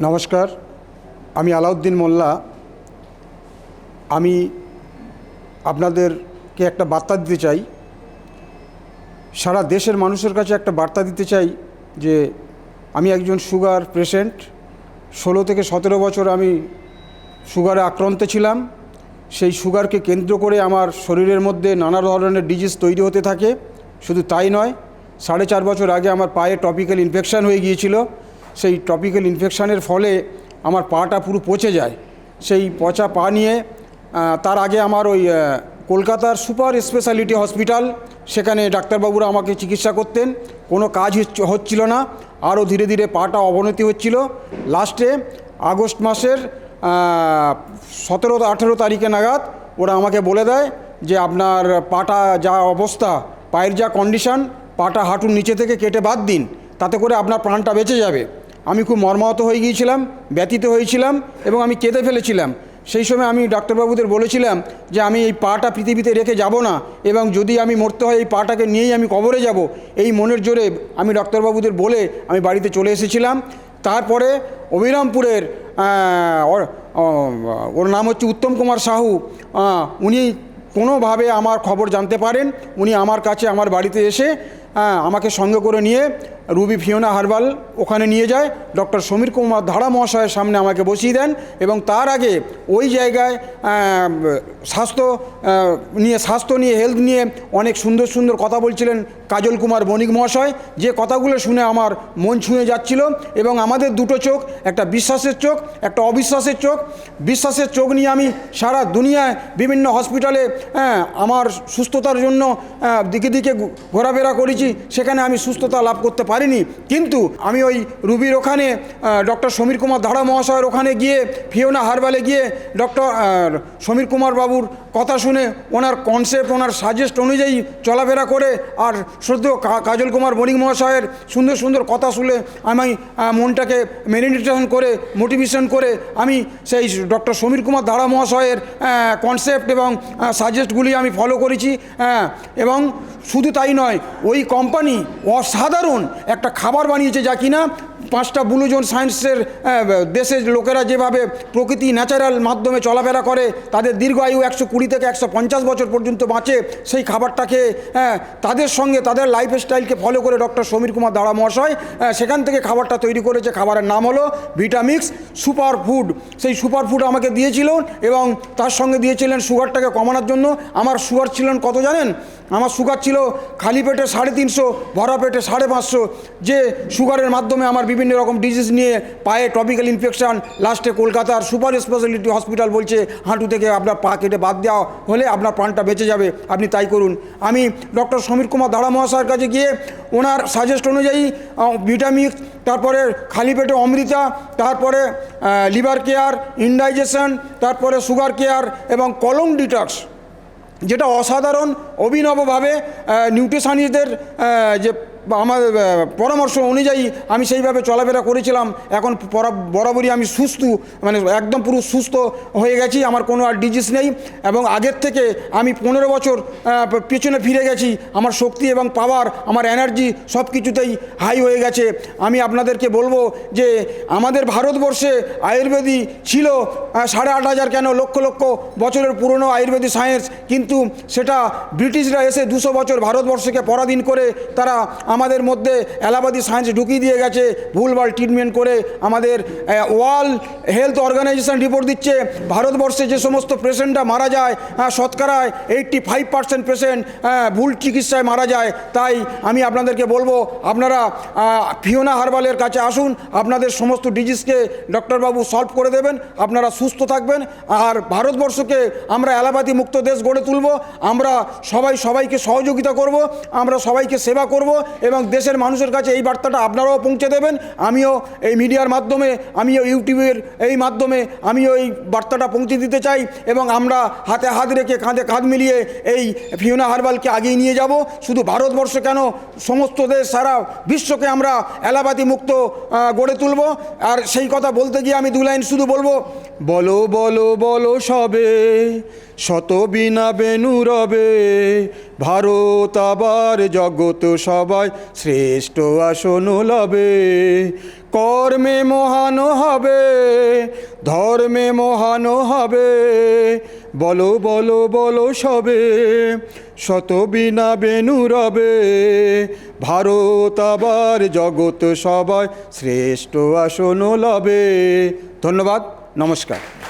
নমস্কার, আমি আলাউদ্দিন মোল্লা। আমি আপনাদেরকে একটা বার্তা দিতে চাই। সারা দেশের মানুষের কাছে একটা বার্তা দিতে চাই যে, আমি একজন সুগার পেশেন্ট। ষোলো থেকে সতেরো বছর আমি সুগারে আক্রান্ত ছিলাম। সেই সুগারকে কেন্দ্র করে আমার শরীরের মধ্যে নানা ধরনের ডিজিজ তৈরি হতে থাকে। শুধু তাই নয়, সাড়ে চার বছর আগে আমার পায়ে টপিক্যাল ইনফেকশান হয়ে গিয়েছিল। সেই টপিক্যাল ইনফেকশানের ফলে আমার পাটা পুরো পচে যায়। সেই পচা পা নিয়ে তার আগে আমার ওই কলকাতার সুপার স্পেশালিটি হসপিটাল, সেখানে ডাক্তারবাবুরা আমাকে চিকিৎসা করতেন। কোনো কাজ হচ্ছ- হচ্ছিল না। আরও ধীরে ধীরে পাটা অবনতি হচ্ছিল। লাস্টে আগস্ট মাসের সতেরো, আঠেরো তারিখে নাগাদ ওরা আমাকে বলে দেয় যে আপনার পাটা যা অবস্থা, পায়ের যা কন্ডিশন পাটা হাঁটুর নিচে থেকে কেটে বাদ দিন। তাতে করে আপনার প্রাণটা বেঁচে যাবে। আমি খুব মর্মাহত হয়ে গিয়েছিলাম ব্যতীত হয়েছিলাম এবং আমি কেঁদে ফেলেছিলাম। সেই সময় আমি ডাক্তারবাবুদের বলেছিলাম যে আমি এই পাটা পৃথিবীতে রেখে যাব না এবং যদি আমি মরতে হয় এই পাটাকে নিয়েই আমি কবরে যাব। এই মনের জোরে আমি ডাক্তারবাবুদের বলে আমি বাড়িতে চলে এসেছিলাম। তারপরে অবিরামপুরের ওর- নাম হচ্ছে উত্তম কুমার সাহু। উনি কোনোভাবে আমার খবর জানতে পারেন। উনি আমার কাছে আমার বাড়িতে এসে আমাকে সঙ্গে করে নিয়ে রুবি ফিওনা হারবাল ওখানে নিয়ে যায়। ডক্টর সমীর কুমার ধারা মহাশয়ের সামনে আমাকে বসিয়ে দেন এবং তার আগে ওই জায়গায় স্বাস্থ্য নিয়ে স্বাস্থ্য নিয়ে হেলথ নিয়ে অনেক সুন্দর সুন্দর কথা বলছিলেন কাজল কুমার বণিক মহাশয়। যে কথাগুলো শুনে আমার মন ছুঁয়ে যাচ্ছিল এবং আমাদের দুটো চোখ, একটা বিশ্বাসের চোখ, একটা অবিশ্বাসের চোখ। বিশ্বাসের চোখ নিয়ে আমি সারা দুনিয়ায় বিভিন্ন হসপিটালে হ্যাঁ আমার সুস্থতার জন্য দিকে দিকে ঘোরাফেরা করেছি। সেখানে আমি সুস্থতা লাভ করতে পারিনি। কিন্তু আমি ওই রুবির ওখানে ডক্টর সমীর কুমার ধাড়া মহাশয়ের ওখানে গিয়ে, ফিওনা হারবালে গিয়ে ডক্টর সমীর কুমার বাবুর কথা শুনে ওনার কনসেপ্ট ওনার সাজেস্ট অনুযায়ী চলাফেরা করে আর কা- কাজল কুমার বণিক মহাশয়ের সুন্দর সুন্দর কথা শুনে আমি মনটাকে মেডিটেশন করে মোটিভেশন করে আমি সেই ডক্টর সমীর কুমার ধাড়া মহাশয়ের কনসেপ্ট এবং সাজেস্টগুলি আমি ফলো করেছি এবং শুধু তাই নয়, ওই কোম্পানি অসাধারণ একটা খাবার বানিয়েছে যা কিনা পাঁচটা ব্লুজোন সায়েন্সের দেশের লোকেরা যেভাবে প্রকৃতি ন্যাচারাল মাধ্যমে চলাফেরা করে তাদের দীর্ঘ আয়ু একশো কুড়ি থেকে একশো পঞ্চাশ বছর পর্যন্ত বাঁচে সেই খাবারটা খেয়ে হ্যাঁ, তাদের সঙ্গে তাদের লাইফ স্টাইলকে ফলো করে ডক্টর সমীর কুমার দাড়া মহাশয় সেখান থেকে খাবারটা তৈরি করেছে। খাবারের নাম হলো ভিটামিক্স সুপার ফুড সেই সুপার ফুড আমাকে দিয়েছিল এবং তার সঙ্গে দিয়েছিলেন সুগারটাকে কমানোর জন্য। আমার সুগার ছিলেন কত জানেন? আমার সুগার ছিল খালি পেটে সাড়ে তিনশো ভরা পেটে সাড়ে পাঁচশো। যে সুগারের মাধ্যমে আমার বিভিন্ন রকম ডিজিজ নিয়ে পায়ে টপিক্যাল ইনফেকশন লাস্টে কলকাতার সুপার স্পেশালিটি হসপিটাল বলছে, হাঁটু থেকে আপনার পা কেটে বাদ দেওয়া হলে আপনার প্রাণটা বেঁচে যাবে, আপনি তাই করুন। আমি ডক্টর সমীর কুমার দাড়া মহাশয়ের কাছে গিয়ে ওনার সাজেস্ট অনুযায়ী ভিটামিক্স তারপরে খালি পেটে অমৃতা, তারপরে লিভার কেয়ার ইনডাইজেশন তারপরে সুগার কেয়ার এবং কলম ডিটক্স যেটা অসাধারণ, অভিনবভাবে নিউট্রিশনিস্টদের যে আমার পরামর্শ অনুযায়ী আমি সেইভাবে চলাফেরা করেছিলাম। এখন বরাবরই আমি সুস্থ মানে একদম পুরো সুস্থ হয়ে গেছি, আমার কোনো আর ডিজিজ নেই। এবং আগের থেকে আমি পনেরো বছর পেছনে ফিরে গেছি, আমার শক্তি এবং পাওয়ার আমার এনার্জি সব কিছুতেই হাই হয়ে গেছে। আমি আপনাদেরকে বলব যে, আমাদের ভারতবর্ষে আয়ুর্বেদিক ছিল সাড়ে আট হাজার কেন লক্ষ লক্ষ বছরের পুরনো আয়ুর্বেদিক সায়েন্স কিন্তু সেটা ব্রিটিশরা এসে দুশো বছর ভারতবর্ষকে পরাধীন করে তারা আমাদের মধ্যে অ্যালাবাদি সায়েন্স ঢুকিয়ে দিয়ে গেছে, ভুলভাল ট্রিটমেন্ট করে আমাদের ওয়ার্ল্ড হেলথ অর্গানাইজেশন রিপোর্ট দিচ্ছে, ভারতবর্ষে যে সমস্ত পেশেন্টরা মারা যায় শতকরায় এইট্টি ফাইভ পার্সেন্ট পেশেন্ট ভুল চিকিৎসায় মারা যায়, তাই আমি আপনাদেরকে বলব, আপনারা ফিওনা হারবালের কাছে আসুন, আপনাদের সমস্ত ডিজিজকে ডক্টরবাবু সলভ করে দেবেন, আপনারা সুস্থ থাকবেন, আর ভারতবর্ষকে আমরা অ্যালাপাতি মুক্ত দেশ গড়ে তুলব, আমরা সবাই সবাইকে সহযোগিতা করব, আমরা সবাইকে সেবা করব এবং দেশের মানুষের কাছে এই বার্তাটা আপনারাও পৌঁছে দেবেন। আমিও এই মিডিয়ার মাধ্যমে, আমিও ইউটিউবের এই মাধ্যমে, আমিও এই বার্তাটা পৌঁছে দিতে চাই এবং আমরা হাতে হাত রেখে কাঁধে কাঁধ মিলিয়ে এই ফিওনা হারবালকে আগিয়ে নিয়ে যাব। শুধু ভারতবর্ষ কেন, সমস্ত দেশ সারা বিশ্বকে আমরা অ্যালাপাতি মুক্ত গড়ে তুলব। আর সেই কথা বলতে গিয়ে আমি দু লাইন শুধু বলব, বলো বলো বলো সবে, শত বিনা বেনু রবে, ভারত আবার জগৎ সবাই শ্রেষ্ঠ আসন লবে কর্মে মহান হবে, ধর্মে মহান হবে, বলো বলো বলো সবে, শত বিনা বেনু রবে, ভারত আবার জগৎ সবাই শ্রেষ্ঠ আসন লবে ধন্যবাদ, নমস্কার।